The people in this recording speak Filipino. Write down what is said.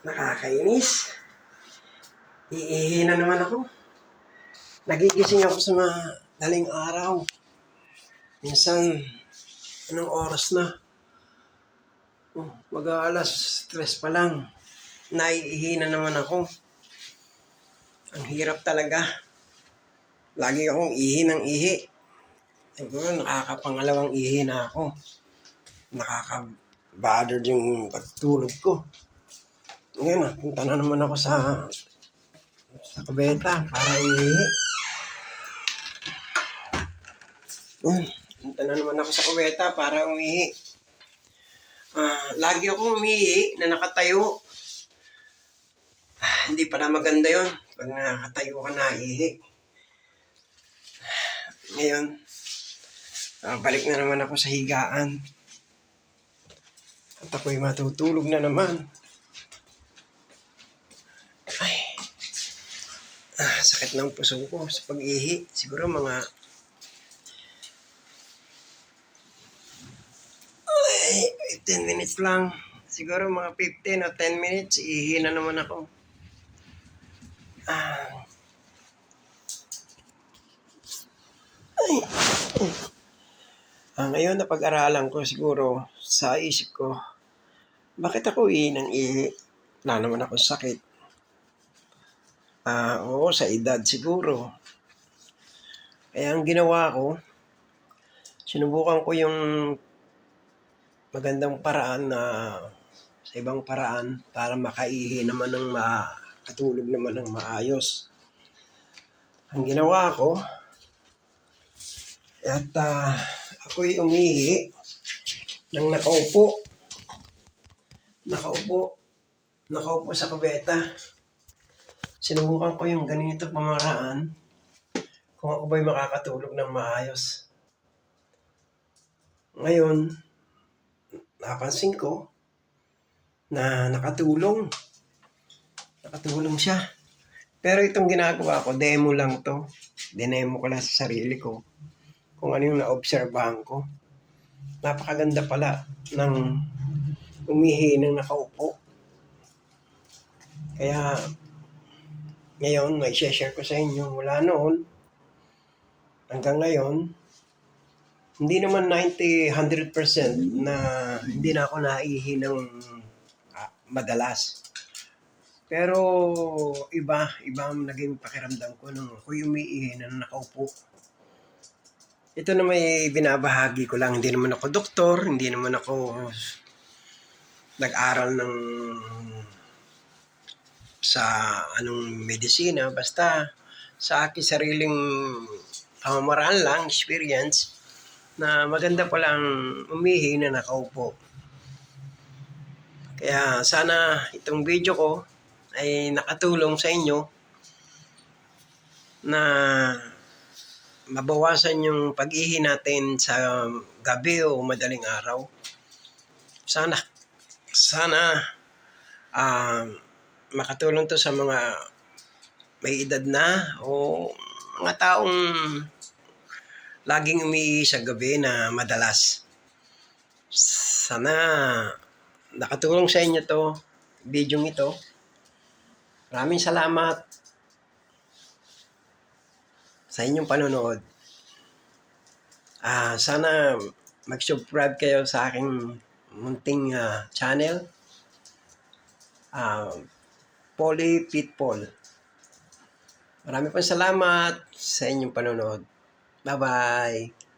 Nakakainis. Iihi na naman ako. Nagigising ako sa mga daling araw. Minsan, anong oras na? Oh, mag-aalas stress pa lang. Naiihi na naman ako. Ang hirap talaga. Lagi akong ihi ng ihi. Siguro nakakapangalawang ihi na ako. Nakaka-bother yung pagtulog ko. Ngayon, punta na naman ako sa sa kabeta para ihi. Ngayon, punta na naman ako sa kabeta para umihi. Ah, lagi ako umihi na nakatayo. Ah, hindi pala maganda yon pag nakatayo ka na ihi. Ngayon, ah, balik na naman ako sa higaan. At ako'y matutulog na naman. Ah, sakit ng puso ko sa pag-ihi. Siguro mga... Ay, 10 minutes lang. Siguro mga 15 o 10 minutes, ihi na naman ako. Ah. Ay. Ah, ngayon na pag-aralan ko siguro sa isip ko, bakit ako ihi ng ihi? Wala naman ako sakit. Ah, oo, sa edad siguro. Kaya ang ginawa ko, sinubukan ko yung magandang paraan na sa ibang paraan para makaihi naman ng makatulog naman ng maayos. Ang ginawa ko, at ah, ako'y umihi ng nakaupo. Nakaupo. Nakaupo sa kubeta. Sinubukan ko yung ganito pamaraan kung ako ba'y makakatulog ng maayos. Ngayon, napansin ko na nakatulong. Nakatulong siya. Pero itong ginagawa ko, demo lang to. Dinemo ko lang sa sarili ko. Kung ano yung naobserbahan ko. Napakaganda pala ng umihi ng nakaupo. Kaya ngayon, may share ko sa inyo. Mula noon, hanggang ngayon, hindi naman 90, 100% na hindi na ako naihi ng ah, madalas. Pero iba, iba ang naging pakiramdam ko nung ako umiihi na nakaupo. Ito na may binabahagi ko lang. Hindi naman ako doktor, hindi naman ako nag-aral ng sa anong medisina. Basta sa aking sariling pamamaraan lang, experience, na maganda palang umihi na nakaupo. Kaya sana itong video ko ay nakatulong sa inyo na mabawasan yung pag-ihi natin sa gabi o madaling araw. Sana, sana ah, makatulong to sa mga may edad na o mga taong laging umiihi sa gabi na madalas. Sana nakatulong sa inyo to, video ito. Maraming salamat sa inyong panonood. Ah, sana mag-subscribe kayo sa aking munting ah, channel. Ah, Polly Pitfall. Marami pong salamat sa inyong panonood. Bye-bye.